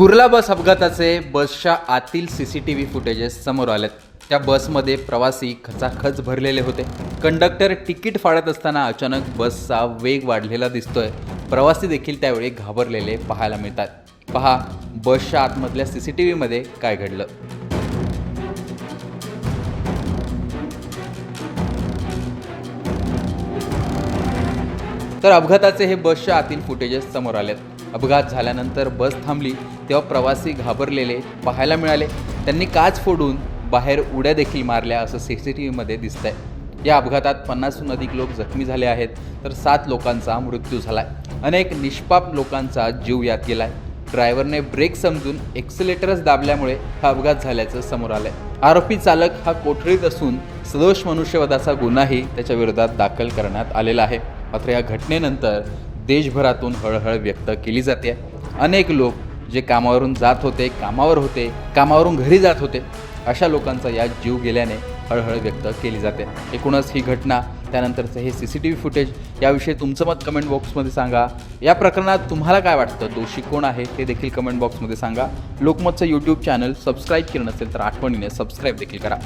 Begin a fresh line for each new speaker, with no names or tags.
कुर्ला बस अपघाताचे बसच्या आतील C C T V footages समोर आलेत. त्या बसमध्ये प्रवासी खचाखच भरलेले होते. कंडक्टर तिकीट फाडत असताना अचानक बसचा वेग वाढलेला दिसतोय. प्रवासी देखील त्यावेळी घाबरलेले पाहायला मिळतात. पहा बसच्या आतमधल्या सी सी टी व्हीमध्ये काय घडलं. तर अपघाताचे हे बसच्या आतील फुटेजेस समोर आलेत. अपघात झाल्यानंतर बस थांबली तेव्हा प्रवासी घाबरलेले पाहायला मिळाले. त्यांनी काच फोडून बाहेर उड्या देखील मारल्या असं सी सी टी व्हीमध्ये दिसतंय. या अपघातात पन्नासहून अधिक लोक जखमी झाले आहेत तर सात लोकांचा मृत्यू झाला आहे अनेक निष्पाप लोकांचा जीव यात आहे ड्रायव्हरने ब्रेक समजून एक्सिलेटरच दाबल्यामुळे हा अपघात झाल्याचं समोर आलंय. आरोपी चालक हा कोठडीत असून सदोष मनुष्यवधाचा गुन्हाही त्याच्या विरोधात दाखल करण्यात आलेला आहे. मात्र या घटनेनंतर देशभरातून हळहळ व्यक्त केली जाते. अनेक लोक जे कामावरून जात होते कामावर होते कामावरून घरी जात होते अशा लोकांचा यात जीव गेल्याने हळहळ व्यक्त केली जाते. एकूणच ही घटना त्यानंतरचं हे C C T V footage याविषयी तुमचं मत कमेंट बॉक्समध्ये सांगा. या प्रकरणात तुम्हाला काय वाटतं? दोषी कोण आहे? ते देखील कमेंट बॉक्समध्ये सांगा. लोकमतचं यूट्यूब चॅनल सबस्क्राईब केलं नसेल तर आठवणीने सबस्क्राईब देखील करा.